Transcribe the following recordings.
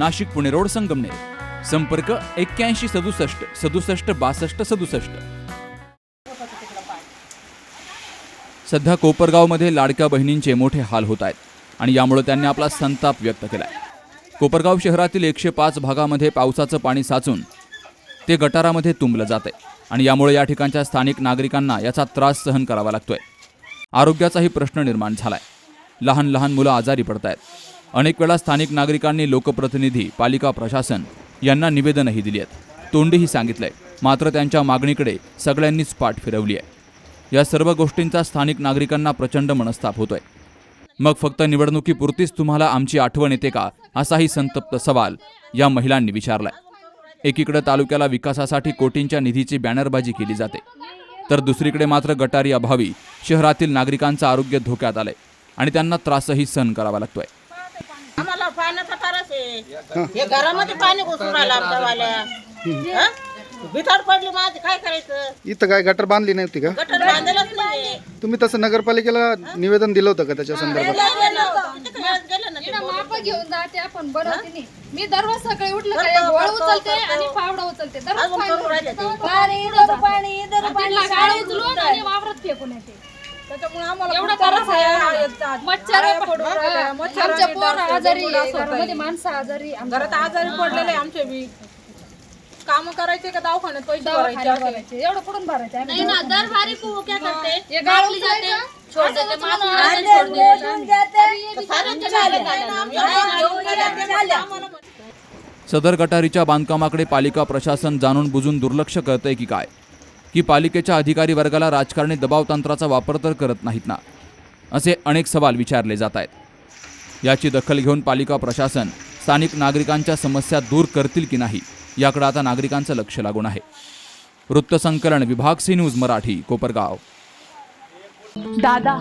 Nashik Pune road Sangamner. संपर्क एक्क्याऐंशी सदुसष्ट सदुसष्ट बासष्ट सदुसष्ट. सध्या कोपरगावमध्ये लाडक्या बहिणींचे मोठे हाल होत आहेत आणि यामुळे त्यांनी आपला संताप व्यक्त केलाय. कोपरगाव शहरातील एकशे पाच भागामध्ये पावसाचं पाणी साचून ते गटारामध्ये तुंबलं जाते आणि यामुळे या ठिकाणच्या स्थानिक नागरिकांना याचा त्रास सहन करावा लागतोय. आरोग्याचाही प्रश्न निर्माण झालाय. लहान लहान मुलं आजारी पडत आहेत अनेक वेळा स्थानिक नागरिकांनी लोकप्रतिनिधी पालिका प्रशासन यांना निवेदनही दिली आहेत. तोंडीही सांगितलंय. मात्र त्यांच्या मागणीकडे सगळ्यांनीच पाठ फिरवली आहे. या सर्व गोष्टींचा स्थानिक नागरिकांना प्रचंड मनस्ताप होतोय. मग फक्त निवडणुकीपुरतीच तुम्हाला आमची आठवण येते का असाही संतप्त सवाल या महिलांनी विचारलाय. एकीकडे तालुक्याला विकासासाठी कोटींच्या निधीची बॅनरबाजी केली जाते. तर दुसरीकडे मात्र गटारी अभावी शहरातील नागरिकांचं आरोग्य धोक्यात आलंय आणि त्यांना त्रासही सहन करावा लागतोय आम्हाला पाण्याचा त्रास आहे हे घरामध्ये पाणी घुसून राहिलं आमच्या वाल्या बिथाड पडली माझी काय करायचं? इथं काय गटर बांधली नव्हती का? गटर बांधलंच नाही. तुम्ही तसं नगरपालिकेला निवेदन दिलं होतं का त्याच्या संदर्भात? गेलं ना ते इकडं माप घेऊन जाते आपण बनवते नाही. मी दररोज सकाळी उठलं का एक गोळ उचलते आणि फावडा उचलते. दररोज. पाणी उचलून आणि वावरात फेकून येते. एवढा त्रास आहे. मच्छर पडून आमच्या पोर आजारी आहे, घरामध्ये माणसं आजारी आमच्या घरात आजारी पडलेले आमचे बी. काम करायचे का दवाखान्यात? पैसे भरायचे दवाखान्यात भरायचे. एवढं कुठून भरायचं? आम्ही? नाही ना दर बारी को क्या करते? हे गाळ उचलायचं, छोड़ देते माफी मागायला छोड़ देते सारे चले सदर गटारीच्या बांधकामाकडे पालिका प्रशासन जाणून बुजून दुर्लक्ष करतंय की काय? की पालिकेच्या अधिकारी वर्गाला राजकारणी दबाव तंत्राचा वापर तर करत नाहीत ना असे अनेक सवाल विचारले जात आहेत. याची दखल घेऊन पालिका प्रशासन स्थानिक नागरिकांच्या समस्या दूर करतील की नाही याकडे आता नागरिकांचं लक्ष लागून आहे. वृत्तसंकलन विभाग सी न्यूज मराठी कोपरगाव. दादा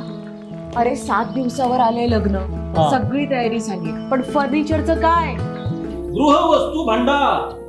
अरे सात दिवसावर आले लग्न. सगळी तयारी झाली. पण फर्निचरचं काय? गृहवस्तू भांडार.